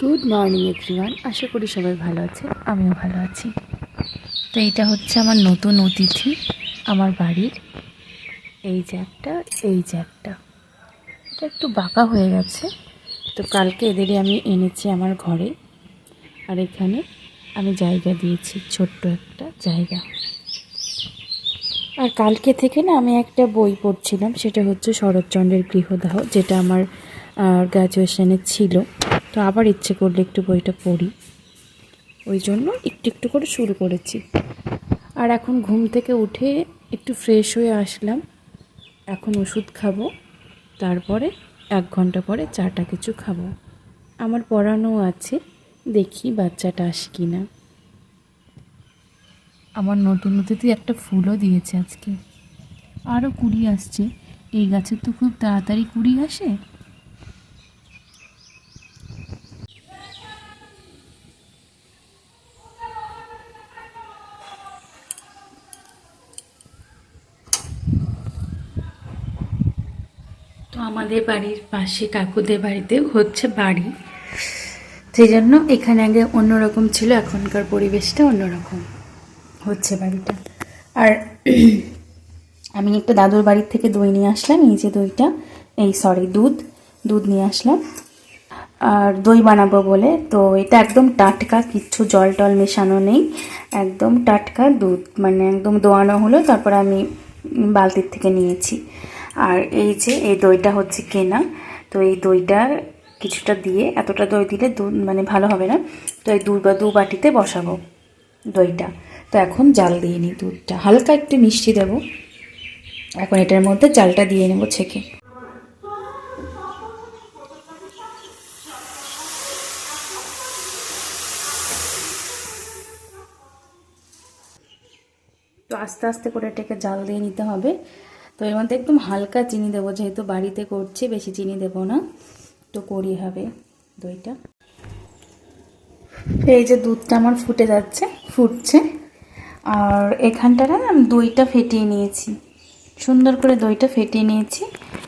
Good morning everyone আশা করি সবাই ভালো আছে, আমিও ভালো আছি। তো এইটা হচ্ছে আমার নতুন অতিথি, আমার বাড়ির। এই যে একটা, এই যে একটা। এটা একটু বাঁকা হয়ে গেছে, তো কালকে এদেরই আমি এনেছি আমার ঘরে। আর এখানে আমি জায়গা দিয়েছি, ছোট্ট একটা জায়গা। আর কালকে থেকে না আমি একটা বই পড়ছিলাম, সেটা হচ্ছে শরৎচন্দ্রের গৃহদাহ, যেটা আমার গ্র্যাজুয়েশনে ছিল। তো আবার ইচ্ছে করলে একটু বইটা পড়ি। ওই জন্য একটু একটু করে শুরু করেছি। আর এখন ঘুম থেকে উঠে একটু ফ্রেশ হয়ে আসলাম। এখন ওষুধ খাব, তারপরে এক ঘণ্টা পরে চাটা কিছু খাব। আমার পড়ানো আছে, দেখি বাচ্চাটা আসে কি না আমার নতুন অতিথি একটা ফুলও দিয়েছে আজকে। আরও কুড়ি আসছে, এই গাছের তো খুব তাড়াতাড়ি কুড়ি আসে। আমাদের বাড়ির পাশে, কাকুদের বাড়িতে হচ্ছে বাড়ি। সেই জন্য এখানে আগে অন্যরকম ছিল, এখনকার পরিবেশটা অন্যরকম হচ্ছে বাড়িটা। আর আমি একটা দাদুর বাড়ির থেকে দই নিয়ে আসলাম, এই যে দইটা, এই সরি দুধ দুধ নিয়ে আসলাম। আর দই বানাবো বলে, তো এটা একদম টাটকা, কিচ্ছু জল টল মেশানো নেই, একদম টাটকা দুধ মানে একদম দোয়ানো হলো, তারপর আমি বালতির থেকে নিয়েছি। আর এই যে এই দইটা হচ্ছে কেনা, তো এই দইটার কিছুটা দিয়ে, এতটা দই দিলে মানে ভালো হবে না, তো এই দু বা দু বাটিতে বসাবো দইটা। তো এখন জাল দিয়ে নিই দুধটা। হালকা একটু মিষ্টি দেবো। এখন এটার মধ্যে জালটা দিয়ে নেব ছেঁকে। তো আস্তে আস্তে করে এটাকে জাল দিয়ে নিতে হবে। তো এর মধ্যে একদম হালকা চিনি দেবো, যেহেতু বাড়িতে করছি, বেশি চিনি দেবো না। তো করি হবে দইটা। এই যে দুধটা আমার ফুটে যাচ্ছে, ফুটছে। আর এখানটায় না দইটা ফেটিয়ে নিয়েছি। সুন্দর করে দইটা ফেটিয়ে নিয়েছি।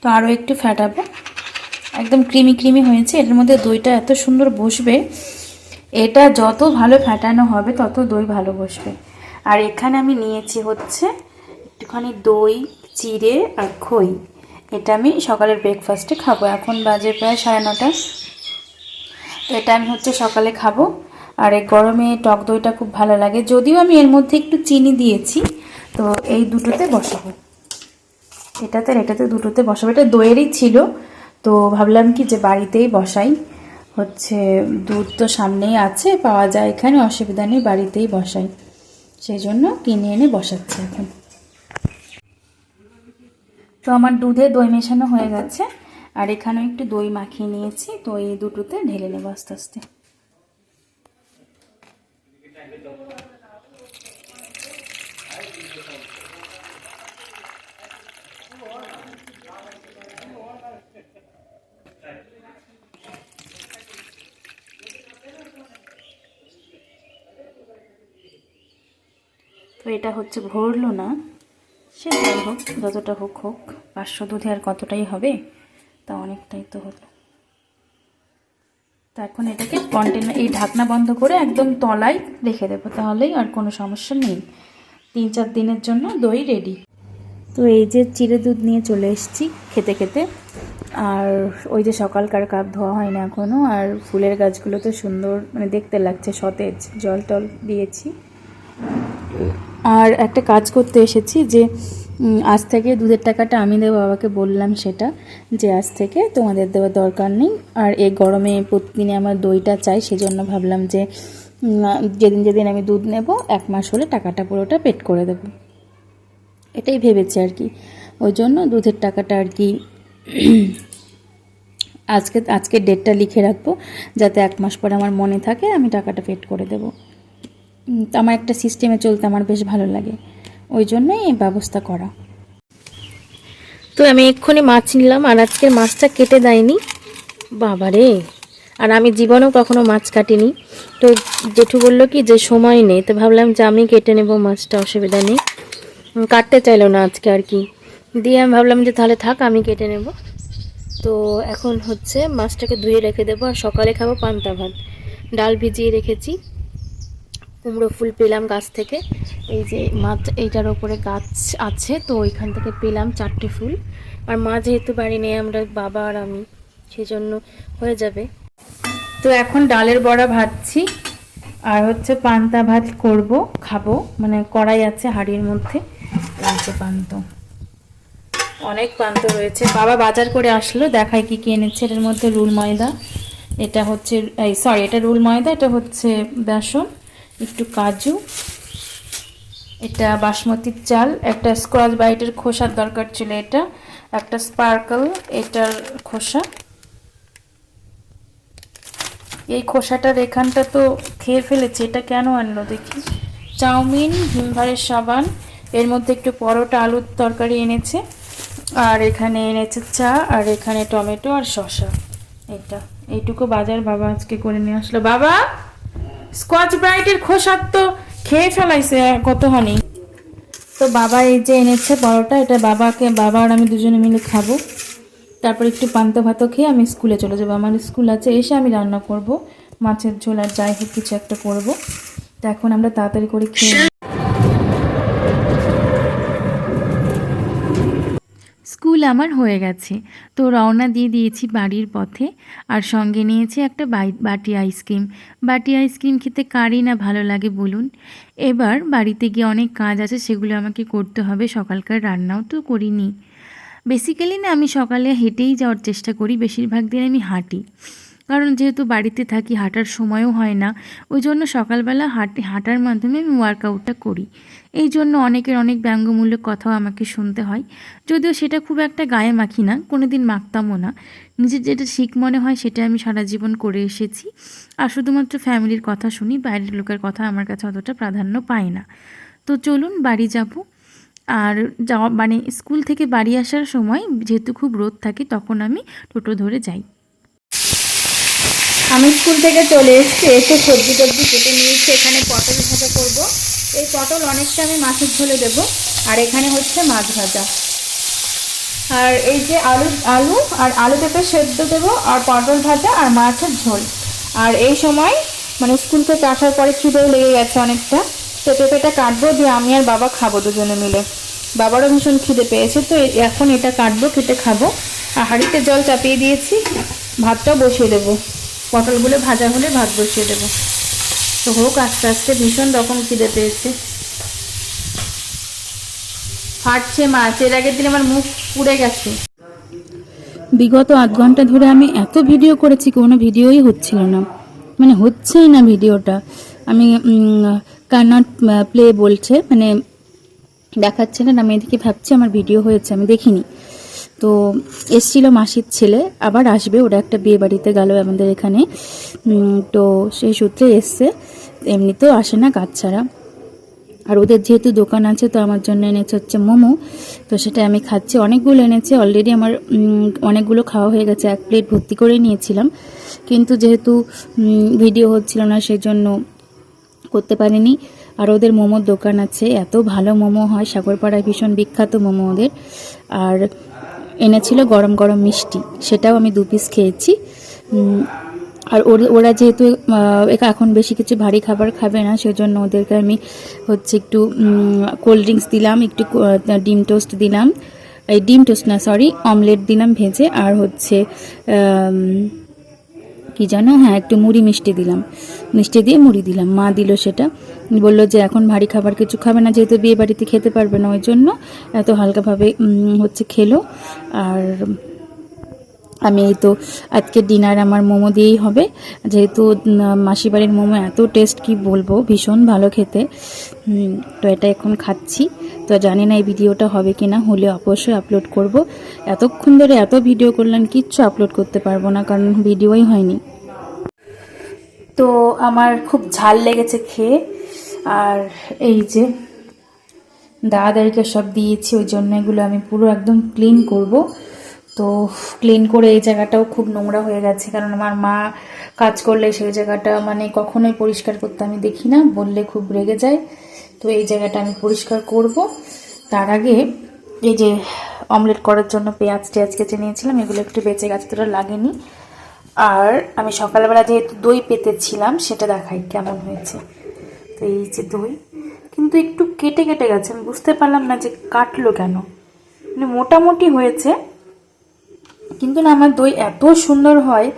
তো আরও একটু ফেটাবো। একদম ক্রিমি ক্রিমি হয়েছে। এর মধ্যে দইটা এত সুন্দর বসবে। এটা যত ভালো ফেটানো হবে, তত দই ভালো বসবে। আর এখানে আমি নিয়েছি হচ্ছে একটুখানি দই চিড়ে আর খই। এটা আমি সকালের ব্রেকফাস্টে খাব। এখন বাজে প্রায় সাড়ে নটা। এটা আমি হচ্ছে সকালে খাব। আর এই গরমে টক দইটা খুব ভালো লাগে। যদিও আমি এর মধ্যে একটু চিনি দিয়েছি, তো এই দুটোতে বসাবো। এটাতে এটাতে দুটোতে বসাবো। এটা দইয়েরই ছিল, তো ভাবলাম কি যে বাড়িতেই বসাই। হচ্ছে দুধ তো সামনেই আছে, পাওয়া যায় এখানে, অসুবিধা নেই, বাড়িতেই বসাই। সেই জন্য কিনে এনে বসাচ্ছি এখন। তো আমার দুধে দই মেশানো হয়ে গেছে। আর এখানেও একটু দই মাখিয়ে নিয়েছি। তো এই দুটোতে ঢেলে নেব আস্তে আস্তে। তো এটা হচ্ছে ভরলো না। সে যাই হোক, যতটা হোক হোক, পাঁচশো দুধে আর কতটাই হবে, তা অনেকটাই তো হলো। তো এখন এটাকে কন্টেনার এই ঢাকনা বন্ধ করে একদম তলায় রেখে দেবো, তাহলেই আর কোনো সমস্যা নেই। তিন চার দিনের জন্য দই রেডি তো এই যে চিড়ে দুধ নিয়ে চলে এসেছি খেতে খেতে, আর ওই যে সকালকার কাপ ধোয়া হয় না এখনও আর ফুলের গাছগুলো তো সুন্দর মানে দেখতে লাগছে সতেজ, জল টল দিয়েছি। আর একটা কাজ করতে এসেছি যে আজ থেকে দুধের টাকাটা আমি দেবো বাবাকে বললাম সেটা, যে আজ থেকে তোমাদের দেওয়ার দরকার নেই। আর এই গরমে প্রতিদিনে আমার দইটা চাই, সেজন্য ভাবলাম যে যেদিন যেদিন আমি দুধ নেব, এক মাস হলে টাকাটা পুরোটা পেড করে দেবো। এটাই ভেবেছি আর কি। ওই জন্য দুধের টাকাটা আর কি, আজকে আজকে ডেটটা লিখে রাখব, যাতে এক মাস পরে আমার মনে থাকে আমি টাকাটা পেড করে দেবো। আমার একটা সিস্টেমে চলতে আমার বেশ ভালো লাগে। ওই জন্যই এই ব্যবস্থা করা। তো আমি এক্ষুনি মাছ নিলাম, আর আজকের মাছটা কেটে দেয়নি। বাবারে আর আমি জীবনেও কখনো মাছ কাটিনি। তো জেঠু বলল কি, যে সময় নেই, তো ভাবলাম যে আমি কেটে নেব মাছটা, অসুবিধা নেই। কাটতে চাইলো না আজকে আর কি। দিয়ে আমি ভাবলাম যে তাহলে থাক, আমি কেটে নেব। তো এখন হচ্ছে মাছটাকে ধুয়ে রেখে দেবো, আর সকালে খাব পান্তা ভাত। ডাল ভিজিয়ে রেখেছি। কুমড়ো ফুল পেলাম গাছ থেকে। এই যে মাছ এইটার ওপরে গাছ আছে, তো ওইখান থেকে পেলাম চারটে ফুল। আর মা যেহেতু বাড়ি নেই, আমরা বাবা আর আমি, সেজন্য হয়ে যাবে। তো এখন ডালের বড়া ভাজছি, আর হচ্ছে পান্তা ভাত করব, খাব। মানে কড়াই আছে হাঁড়ির মধ্যে যে পান্ত। অনেক পান্ত রয়েছে। বাবা বাজার করে আসলো দেখায় কি কি এনেছে। এটার মধ্যে রুল ময়দা, এটা হচ্ছে, এই সরি এটা রুল ময়দা, এটা হচ্ছে বেসন। একটু কাজু, এটা বাসমতির চাল, একটা স্কোয়াচ বাইটের খোসার দরকার ছিল এটা, একটা স্পার্কল, এটার খোসা। এই খোসাটার এখানটা তো খেয়ে ফেলেছে, এটা কেন আনলো দেখি? চাউমিন ভিমভারের সাবান, এর মধ্যে একটু পরোটা, আলুর তরকারি এনেছে, আর এখানে এনেছে চা, আর এখানে টমেটো আর শসা। এটা, এইটুকু বাজার বাবা আজকে করে নিয়ে আসলো। বাবা! স্কচ ব্রাইটের খোসার তো খেয়ে ফেলাইছে কত হানি তো বাবা এই যে এনেছে পরোটা, এটা বাবাকে, বাবা আর আমি দুজনে মিলে খাব। তারপর একটু পান্ত ভাতও খেয়ে আমি স্কুলে চলে যাব। আমার স্কুল আছে, এসে আমি রান্না করব। মাছের ঝোল আর যাই হোক, কিছু একটা করব। তো এখন আমরা তাড়াতাড়ি করে খেয়ে নিই। স্কুল আমার হয়ে গেছে। তো রওনা দিয়ে দিয়েছি বাড়ির পথে আর সঙ্গে নিয়েছি একটা বাটি আইসক্রিম। বাটি আইসক্রিম খেতে কারই না ভালো লাগে বলুন। এবার বাড়িতে গিয়ে অনেক কাজ আছে, সেগুলো আমাকে করতে হবে। সকালকার রান্নাও তো করিনি। বেসিক্যালি না, আমি সকালে হেঁটেই যাওয়ার চেষ্টা করি। বেশিরভাগ দিন আমি হাঁটি। কারণ যেহেতু বাড়িতে থাকি, হাঁটার সময়ও হয় না ওই জন্য সকালবেলা হাঁটি, হাঁটার মাধ্যমে আমি ওয়ার্কআউটটা করি। এই জন্য অনেকের অনেক ব্যঙ্গমূলক কথাও আমাকে শুনতে হয়। যদিও সেটা খুব একটা গায়ে মাখি না কোনো দিন মাখতামও না। নিজের যেটা শিখ মনে হয় সেটা আমি সারা জীবন করে এসেছি। আর শুধুমাত্র ফ্যামিলির কথা শুনি, বাইরের লোকের কথা আমার কাছে অতটা প্রাধান্য পায় না। তো চলুন বাড়ি যাব। আর যাওয়া মানে স্কুল থেকে বাড়ি আসার সময় যেহেতু খুব রোদ থাকে, তখন আমি টোটো ধরে যাই। আমি স্কুল থেকে চলে এসেছি, এসে সবজি টবজি কেটে নিয়েছি, এখানে পটল ভাজা করব। এই পটল অনেকটা আমি মাছের ঝোলে দেব, আর এখানে হচ্ছে মাছ ভাজা। আর এই যে আলু আলু আর আলু পেঁপে সেদ্ধ দেবো, আর পটল ভাজা আর মাছের ঝোল। আর এই সময় মানে স্কুল থেকে আসার পরে খিদেও লেগে গেছে অনেকটা। তো পেঁপেটা কাটবো, দিয়ে আমি আর বাবা খাব দুজনে মিলে। বাবারও ভীষণ খিদে পেয়েছে, তো এখন এটা কাটবো, কেটে খাব। আর হাঁড়িতে জল চাপিয়ে দিয়েছি, ভাতটাও বসিয়ে দেবো। পটলগুলো ভাজা হলে ভাত বসিয়ে দেবো। তো হোক, আস্তে আস্তে ভীষণ রকম খিদে পেয়েছে। ফাটছে মাছ, এর আগের দিন আমার মুখ পুড়ে গেছে। বিগত আধ ঘণ্টা ধরে আমি এত ভিডিও করেছি, কোনো ভিডিওই হচ্ছিল না। মানে হচ্ছেই না ভিডিওটা। আমি কানট প্লে বলছে মানে দেখাচ্ছে না আমি এদিকে ভাবছি আমার ভিডিও হয়েছে, আমি দেখিনি। তো এসছিল মাসির ছেলে, আবার আসবে, ওরা একটা বিয়ে বাড়িতে গেল আমাদের এখানে। তো সেই সূত্রে এসছে, এমনিতেও আসে না কাজ ছাড়া। আর ওদের যেহেতু দোকান আছে, তো আমার জন্য এনেছে হচ্ছে মোমো। তো সেটা আমি খাচ্ছি। অনেকগুলো এনেছে অলরেডি আমার অনেকগুলো খাওয়া হয়ে গেছে। এক প্লেট ভর্তি করে নিয়েছিলাম। কিন্তু যেহেতু ভিডিও হচ্ছিল না সেই জন্য করতে পারিনি। আর ওদের মোমোর দোকান আছে, এত ভালো মোমো হয়। সাগরপাড়ায় ভীষণ বিখ্যাত মোমো ওদের। আর এনেছিল গরম গরম মিষ্টি। সেটাও আমি দু পিস খেয়েছি। আর ওরা যেহেতু এখন বেশি কিছু ভারী খাবার খাবে না, সেজন্য ওদেরকে আমি হচ্ছে একটু কোল্ড ড্রিঙ্কস দিলাম, একটু ডিম টোস্ট দিলাম। এই ডিম টোস্ট না সরি অমলেট দিলাম ভেজে, আর হচ্ছে কি জানো? হ্যাঁ একটু মুড়ি মিষ্টি দিলাম। মিষ্টি দিয়ে মুড়ি দিলাম। মা দিল সেটা। বলল যে, এখন ভারী খাবার কিছু খাবে না, যেহেতু বিয়ে বাড়িতে খেতে পারবে না, ওই জন্য এত হালকাভাবে হচ্ছে খেলো। আর আমি এই তো আজকে ডিনার আমার মোমো দিয়েই হবে। যেহেতু উম, মাসি বাড়ির মোমো এত টেস্ট কি বলব? ভীষণ ভালো খেতে। তো এটা এখন খাচ্ছি। তো জানি না এই ভিডিওটা হবে কি না হলে অবশ্যই আপলোড করব। এতক্ষণ ধরে এত ভিডিও করলাম কিচ্ছু আপলোড করতে পারব না কারণ ভিডিওই হয়নি। তো আমার খুব ঝাল লেগেছে খেয়ে। আর এই যে দাদাদেরকে সব দিয়েছি ওই জন্য এগুলো আমি পুরো একদম ক্লিন করব। তো ক্লিন করে এই জায়গাটাও খুব নোংরা হয়ে গেছে। কারণ আমার মা কাজ করলে সেই জায়গাটা মানে কখনোই পরিষ্কার করতে আমি দেখি না, বললে খুব রেগে যায়। তো এই জায়গাটা আমি পরিষ্কার করব। তার আগে এই যে অমলেট করার জন্য পেঁয়াজ টেয়াজ কেটে নিয়েছিলাম, এগুলো একটু বেঁচে গেছে তোরা লাগেনি। আর আমি সকালবেলা যেহেতু দই পেতেছিলাম, সেটা দেখাই কেমন হয়েছে। তো এই যে দই, কিন্তু একটু কেটে কেটে গেছে, আমি বুঝতে পারলাম না যে কাটলো কেন। মানে মোটামুটি হয়েছে কিন্তু না, আমার দই এত সুন্দর হয়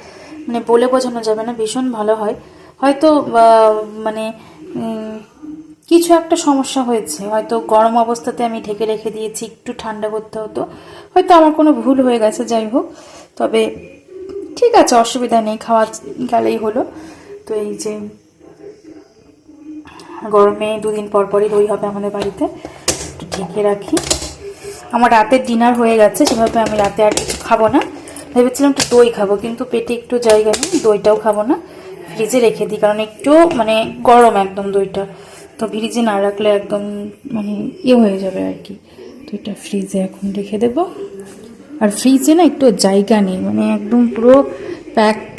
মানে বলে বোঝানো যাবে না, ভীষণ ভালো হয়। হয়তো মানে কিছু একটা সমস্যা হয়েছে। হয়তো গরম অবস্থাতে আমি ঢেকে রেখে দিয়েছি, একটু ঠান্ডা করতে হতো। হয়তো আমার কোনো ভুল হয়ে গেছে, যাই হোক। তবে ঠিক আছে, অসুবিধা নেই, খাওয়া গেলেই হলো। তো এই যে, গরমে দুদিন পর পরই দই হবে আমাদের বাড়িতে, একটু ঢেকে রাখি। আমার রাতের ডিনার হয়ে গেছে, সেভাবে আমি রাতে আর কিছু খাব না। ভেবেছিলাম একটু দই খাব, কিন্তু পেটে একটু জায়গা নেই, দইটাও খাব না। ফ্রিজে রেখে দিই, কারণ একটু মানে গরম একদম দইটা। তো ফ্রিজে না রাখলে একদম মানে ইয়ে হয়ে যাবে আর কি। তো এটা ফ্রিজে এখন রেখে দেবো। আর ফ্রিজে না একটু জায়গা নেই মানে একদম পুরো প্যাকড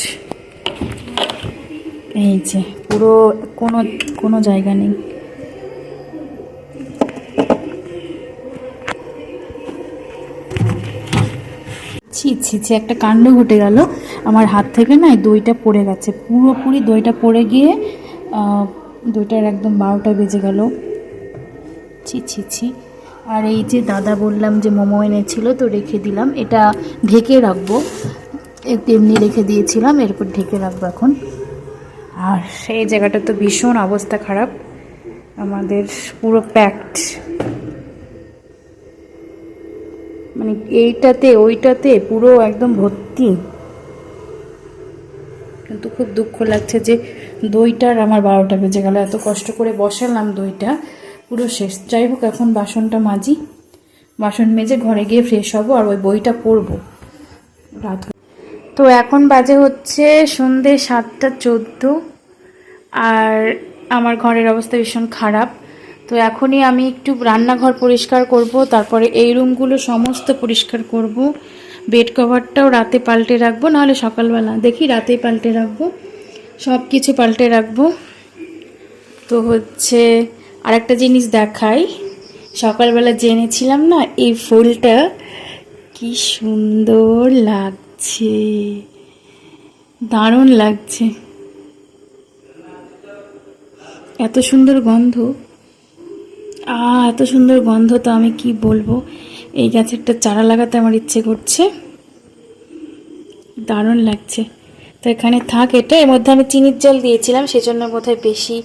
এই যে, পুরো কোনো কোনো জায়গা নেই। ছি একটা কাণ্ড ঘটে গেল। আমার হাত থেকে না দইটা পড়ে গেছে। পুরোপুরি দইটা পড়ে গিয়ে দইটার একদম বারোটা বেজে গেল। ছি ছি ছি। আর এই যে দাদা বললাম যে মোমো এনেছিল, তো রেখে দিলাম। এটা ঢেকে রাখব। একটু এমনি রেখে দিয়েছিলাম, এরপর ঢেকে রাখব এখন। আর সেই জায়গাটা তো ভীষণ অবস্থা খারাপ। আমাদের পুরো প্যাকড মানে এইটাতে, ওইটাতে পুরো একদম ভর্তি। কিন্তু খুব দুঃখ লাগছে যে দইটার আমার বারোটা বেজে গেল। এত কষ্ট করে বসালাম দইটা, পুরো শেষ। যাই হোক, এখন বাসনটা মাজি। বাসন মেজে ঘরে গিয়ে ফ্রেশ হব আর ওই বইটা পড়ব। রাত তো এখন বাজে হচ্ছে সন্ধে সাতটা চোদ্দ। আর আমার ঘরের অবস্থা ভীষণ খারাপ। তো এখনই আমি একটু রান্নাঘর পরিষ্কার করব, তারপরে এই রুমগুলো সমস্ত পরিষ্কার করব। বেড কভারটাও রাতে পাল্টে রাখব, নাহলে সকালবেলা, দেখি রাতেই পাল্টে রাখব। সব কিছু পাল্টে রাখব। তো হচ্ছে আরেকটা জিনিস দেখাই। সকালবেলা জেনেছিলাম না, এই ফুলটা কি সুন্দর লাগছে। দারুণ লাগছে। এত সুন্দর গন্ধ। আ এত সুন্দর গন্ধ তো আমি কি বলব? এই গাছেরটা চারা লাগাতে আমার ইচ্ছে করছে। দারুণ লাগছে। তো এখানে থাক এটা। এর মধ্যে আমি চিনির জল দিয়েছিলাম, সেজন্য বোধহয় বেশি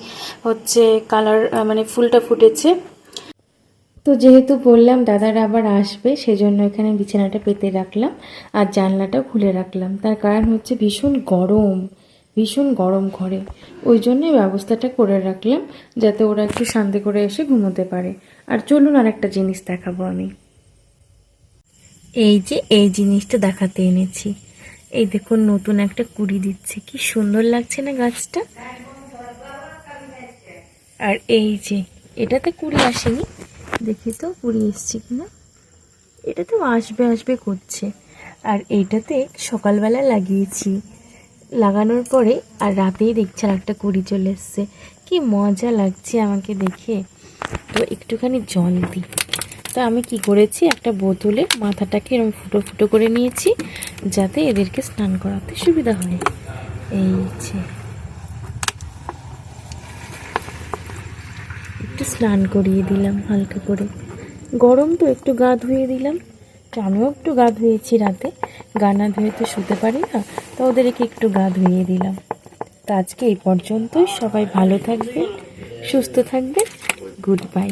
হচ্ছে কালার মানে ফুলটা ফুটেছে। তো যেহেতু বললাম দাদারা আবার আসবে, সেজন্য এখানে বিছানাটা পেতে রাখলাম আর জানলাটা খুলে রাখলাম। তার কারণ হচ্ছে ভীষণ গরম। ভীষণ গরম ঘরে। ওই জন্যই ব্যবস্থাটা করে রাখলাম, যাতে ওরা একটু শান্তি করে এসে ঘুমোতে পারে। আর চলুন আর একটা জিনিস দেখাবো আমি। এই যে এই জিনিসটা দেখাতে এনেছি। এই দেখুন, নতুন একটা কুড়ি দিচ্ছে। কি সুন্দর লাগছে না গাছটা? আর এই যে, এটাতে কুড়ি আসেনি? দেখি তো, কুড়ি এসছে কিনা? এটা তো আসবে আসবে করছে। আর এইটাতে সকালবেলা লাগিয়েছি লাগানোর পরে আর রাতেই দেখছি আর একটা কুড়ি চলে এসছে। কি মজা লাগছে আমাকে দেখে। তো একটুখানি জল দিই। তো আমি কি করেছি, একটা বোতলে মাথাটাকে এরকম ফুটো ফুটো করে নিয়েছি, যাতে এদেরকে স্নান করাতে সুবিধা হয়। এই যে। একটু স্নান করিয়ে দিলাম হালকা করে। গরম তো একটু গা ধুয়ে দিলাম। তো আমিও একটু গা ধুয়েছি রাতে। গা না ধুয়ে তো শুতে পারি না, তো ওদেরকে একটু গা ধুইয়ে দিলাম। তো আজকে এই পর্যন্তই, সবাই ভালো থাকবে সুস্থ থাকবে গুড বাই